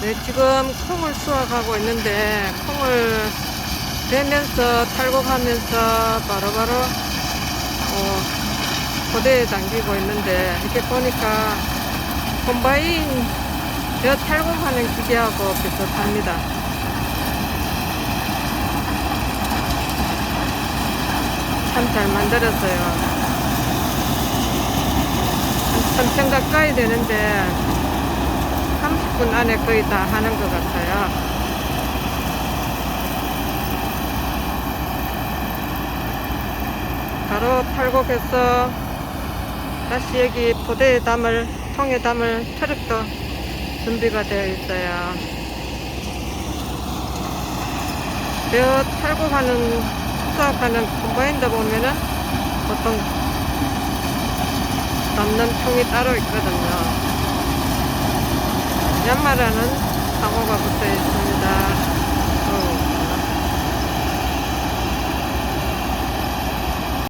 네, 지금 콩을 수확하고 있는데 콩을 베면서 탈곡하면서 바로바로 어, 포대에 담기고 있는데 이렇게 보니까 콤바인 벼 탈곡하는 기계하고 비슷합니다. 참 잘 만들었어요. 한 3천 가까이 되는데 30분 안에 거의 다 하는 것 같아요. 바로 탈곡해서 다시 여기 포대에 담을 통에 담을 트럭도 준비가 되어 있어요. 뼈 탈곡하는 수확하는 콤바인더 보면은 보통 담는 통이 따로 있거든요. 연마라는 상호가 붙어 있습니다.